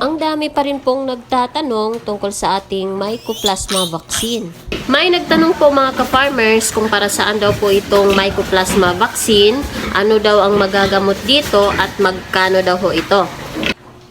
Ang dami pa rin pong nagtatanong tungkol sa ating Mycoplasma vaccine. May nagtanong po mga ka-farmers kung para saan daw po itong Mycoplasma vaccine, ano daw ang magagamot dito at magkano daw ho ito.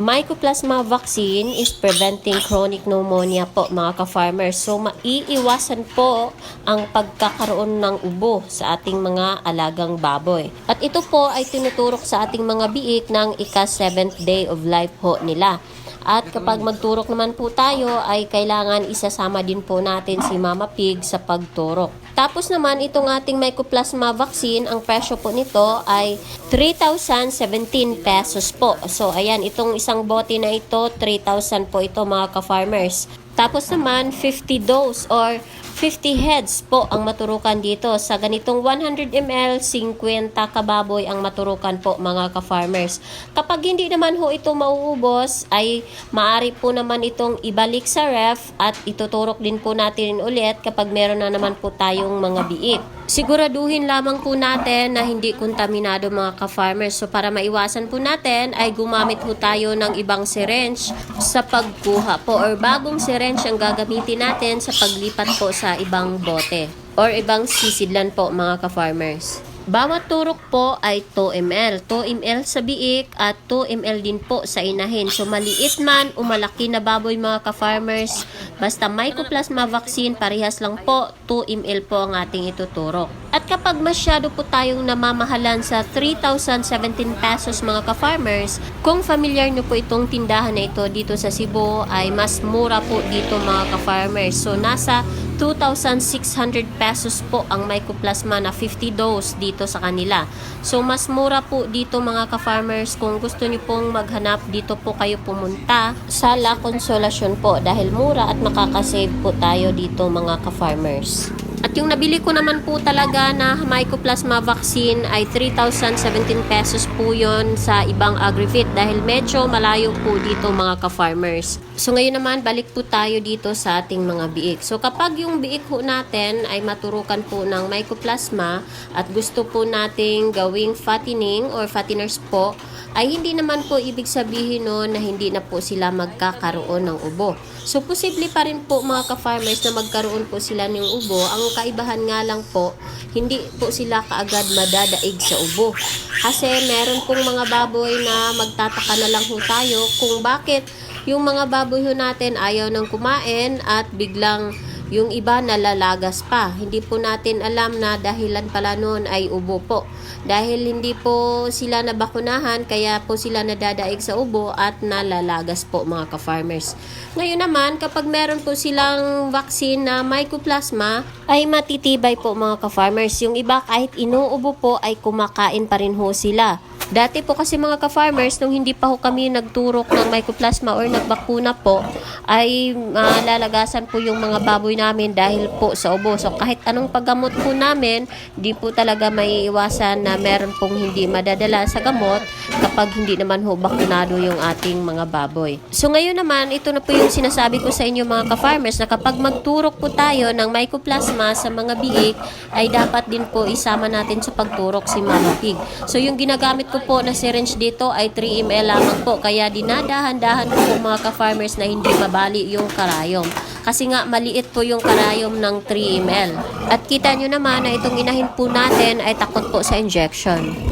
Mycoplasma vaccine is preventing chronic pneumonia po mga ka-farmers. So maiiwasan po ang pagkakaroon ng ubo sa ating mga alagang baboy. At ito po ay tinuturok sa ating mga biik ng ika 7th day of life ho nila. At kapag magturok naman po tayo ay kailangan isasama din po natin si Mama Pig sa pagturok. Tapos naman itong ating Mycoplasma vaccine, ang presyo po nito ay 3,017 pesos po. So ayan, itong isang bote na ito, 3,000 po ito mga ka-farmers. Tapos naman 50 dose or 50 heads po ang maturukan dito. Sa ganitong 100 ml, 50 kababoy ang maturukan po mga ka-farmers. Kapag hindi naman ho ito mauubos, ay maari po naman itong ibalik sa ref at ituturok din po natin ulit kapag meron na naman po tayong mga biik. Siguraduhin lamang po natin na hindi kontaminado mga ka-farmers. So para maiwasan po natin ay gumamit po tayo ng ibang syringe sa pagkuha po or bagong syringe ang gagamitin natin sa paglipat po sa ibang bote or ibang sisidlan po mga ka-farmers. Bawat turok po ay 2 ml. 2 ml sa biik at 2 ml din po sa inahin. So maliit man o malaki na baboy mga ka-farmers, basta Mycoplasma vaccine, parehas lang po, 2 ml po ang ating ituturok. At kapag masyado po tayong namamahalan sa 3,017 pesos mga ka-farmers, kung familiar nyo po itong tindahan na ito dito sa Cebu, ay mas mura po dito mga ka-farmers. So nasa 2,600 pesos po ang Mycoplasma na 50 dose dito sa kanila. So mas mura po dito mga ka-farmers kung gusto niyo pong maghanap dito po kayo pumunta sa La Consolacion po dahil mura at makakasave po tayo dito mga ka-farmers. At yung nabili ko naman po talaga na Mycoplasma vaccine ay 3,017 pesos po yon sa ibang agrifit dahil medyo malayo po dito mga ka-farmers. So ngayon naman balik po tayo dito sa ating mga biik. So kapag yung biik ho natin ay maturukan po ng Mycoplasma at gusto po nating gawing fattening or fatteners po, ay hindi naman po ibig sabihin no na hindi na po sila magkakaroon ng ubo. So posible pa rin po mga ka-farmers na magkaroon po sila ng ubo. Ang kaibahan nga lang po, hindi po sila kaagad madadaig sa ubo. Kasi meron pong mga baboy na magtataka na lang ho tayo kung bakit yung mga baboy ho natin ayaw nang kumain at biglang yung iba nalalagas pa. Hindi po natin alam na dahilan pala noon ay ubo po. Dahil hindi po sila nabakunahan, kaya po sila nadadaig sa ubo at nalalagas po mga ka-farmers. Ngayon naman, kapag meron po silang vaccine na mycoplasma, ay matitibay po mga ka-farmers. Yung iba kahit inuubo po ay kumakain pa rin ho sila. Dati po kasi mga ka-farmers, nung hindi pa ho kami nagturok ng mycoplasma or nagbakuna po, ay malalagasan po yung mga baboy namin dahil po sa ubo. So kahit anong paggamot po namin, di po talaga may iwasan na meron pong hindi madadala sa gamot kapag hindi naman ho bakunado yung ating mga baboy. So ngayon naman, ito na po yung sinasabi ko sa inyo mga ka-farmers na kapag magturok po tayo ng mycoplasma sa mga biik, ay dapat din po isama natin sa pagturok si Mama Pig. So yung ginagamit ko po na syringe dito ay 3 ml lamang po. Kaya dinadahan-dahan ko po mga ka-farmers na hindi mabali yung karayom. Kasi nga maliit po yung karayom ng 3 ml. At kita nyo naman na itong inahin po natin ay takot po sa injection.